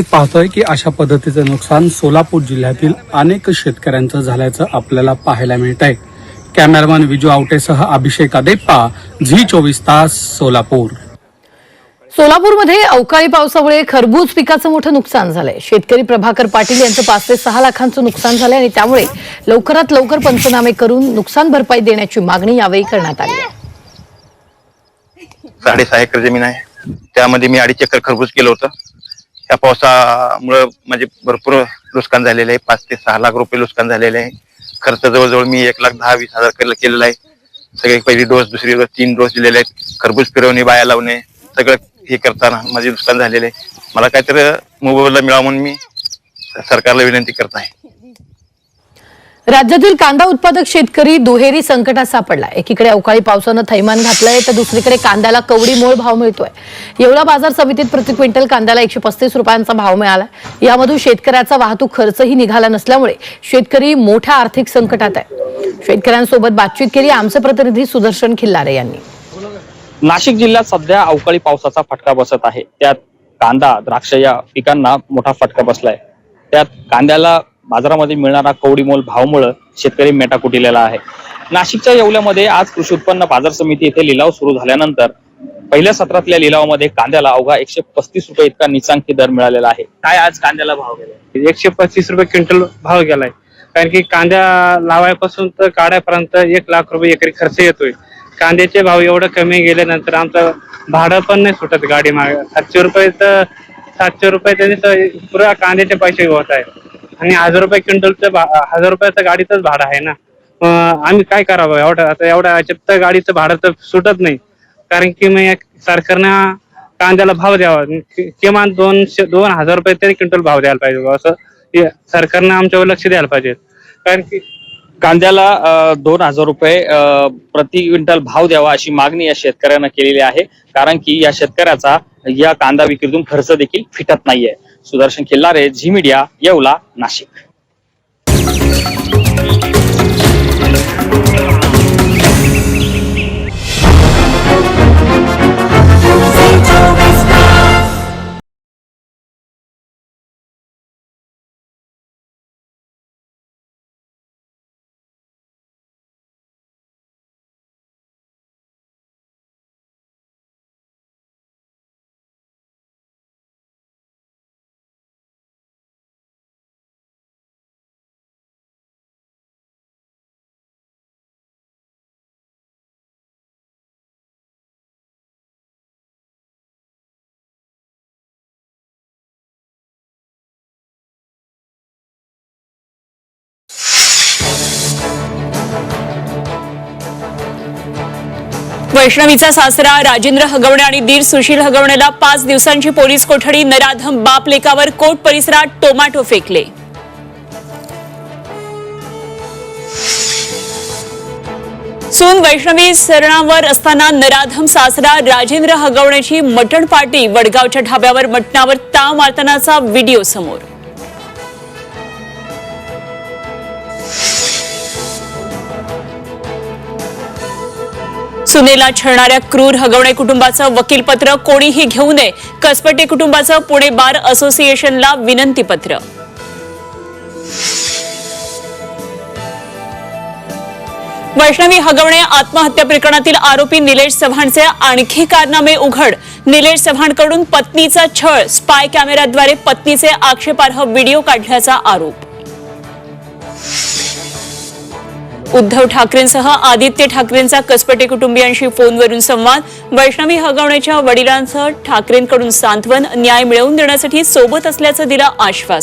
एकंदरीत पाहतोय की अशा पद्धतीचं नुकसान सोलापूर जिल्ह्यातील अनेक शेतकऱ्यांचं झाल्याचं आपल्याला पाहायला मिळत आहे. कॅमेरामॅन विजू आवटेसह अभिषेक अदेप्पा झी चोवीस तास सोलापूर. सोलापूरमध्ये अवकाळी पावसामुळे खरबूज पिकाचं मोठं नुकसान झालंय. शेतकरी प्रभाकर पाटील यांचं पाच ते सहा लाखांचं नुकसान झालंय आणि त्यामुळे लवकरात लवकर पंचनामे करून नुकसान भरपाई देण्याची मागणी यावेळी करण्यात आली आहे. साडेसहा एकर जमीन आहे. त्यामध्ये मी अडीच एकर खरबूज केलं होतं. त्या पावसामुळं म्हणजे भरपूर नुकसान झालेलं आहे. पाच ते सहा लाख रुपये नुकसान झालेले आहे. खर्च जवळजवळ मी एक लाख दहा वीस हजार केलेला आहे. सगळे पहिली डोस दुसरी डोस तीन डोस दिलेले आहेत. खरबूज फिरवणे बाया लावणे सगळं हे करताना माझे नुकसान झालेले आहे. मला काहीतरी मोबाईलला मिळावा म्हणून मी सरकारला विनंती करत आहे. राज्यातील कांदा उत्पादक शेतकरी दुहेरी संकटात सापडला एकीकडे अवकाळी पावसानं थैमान घातलंय तर दुसरीकडे कांद्याला कवडी मोळ भाव मिळतोय. येवला बाजार समितीत प्रति क्विंटल कांद्याला एकशे पस्तीस रुपयांचा भाव मिळाला यामधून शेतकऱ्याचा वाहतूक खर्चही निघाला नसल्यामुळे शेतकरी मोठ्या आर्थिक संकटात आहे. शेतकऱ्यांसोबत बातचीत केली आमचे प्रतिनिधी सुदर्शन खिल्लारे यांनी. नाशिक जिल्ह्यात सध्या अवकाळी पावसाचा फटका बसत आहे. त्यात कांदा द्राक्ष या पिकांना मोठा फटका बसलाय. त्यात कांद्याला बाजारामध्ये मिळणारा कवडीमोल भावमुळं शेतकरी मेटाकुटिलेला आहे. नाशिकच्या येवल्यामध्ये आज कृषी उत्पन्न बाजार समिती येथे लिलाव सुरू झाल्यानंतर पहिल्या सत्रातल्या लिलावामध्ये कांद्याला अवघा एकशे पस्तीस रुपये इतका निचांकी दर मिळालेला आहे. काय आज कांद्याला भाव गेला एकशे पस्तीस रुपये क्विंटल भाव गेलाय. कारण की कांद्या लावायपासून तर काढायपर्यंत एक लाख रुपये एकरी खर्च येतोय. कांद्याचे भाव एवढं कमी गेल्यानंतर आमचं भाडं पण नाही सुटत गाडी मागे. सातशे रुपये तर सातशे रुपये त्यांनी तर पुरा कांद्याचे पैसे होत आहे आणि हजार रुपये क्विंटलचं हजार रुपयाचं गाडीचंच भाडं आहे ना. आम्ही काय करावं? एवढं आता एवढ्या याच्यात तर गाडीचं भाडं तर सुटत नाही. कारण की मग सरकारनं कांद्याला भाव द्यावा. किमान दोनशे दोन हजार रुपये तरी क्विंटल भाव द्यायला पाहिजे असं सरकारनं आमच्यावर लक्ष द्यायला पाहिजे. कारण की कांद्याला दोन हजार रुपये प्रति क्विंटल भाव द्यावा अशी मागणी या शेतकऱ्यांना केलेली आहे. कारण की या शेतकऱ्याचा या कांदा विक्रीतून खर्च देखील फिटत नाहीये. Sudarshan Khillare Zee Media Yeola Nashik. वैष्णवीचा सासरा राजेंद्र हगवणे आणि दीर सुशील हगवणेला पाच दिवसांची पोलीस कोठडी नराधम बाप लेकावर कोर्ट परिसरात टोमॅटो फेकले. सून वैष्णवी सरणावर असताना नराधम सासरा राजेंद्र हगवण्याची मटण पार्टी वडगावच्या ढाब्यावर मटणावर ताव मारतानाचा व्हिडिओ समोर. सुनेला छळणाऱ्या क्रूर हगवणे कुटुंबाचं वकीलपत्र कोणीही घेऊ नये. कसपटे कुटुंबाचं पुणे बार असोसिएशनला विनंतीपत्र वैष्णवी हगवणे आत्महत्या प्रकरणातील आरोपी निलेश चव्हाणचे आणखी कारनामे उघड. निलेश चव्हाणकडून पत्नीचा छळ स्पाय कॅमेऱ्याद्वारे पत्नीचे आक्षेपार्ह व्हिडिओ काढल्याचा आरोप. उद्धव ठाकरेंसह आदित्य ठाकरेंचा कसपटे कुटुंबियांशी फोनवरून संवाद. वैष्णवी हगवण्याच्या वडिलांसह ठाकरेंकडून सांत्वन न्याय मिळवून देण्यासाठी सोबत असल्याचं दिलं आश्वासन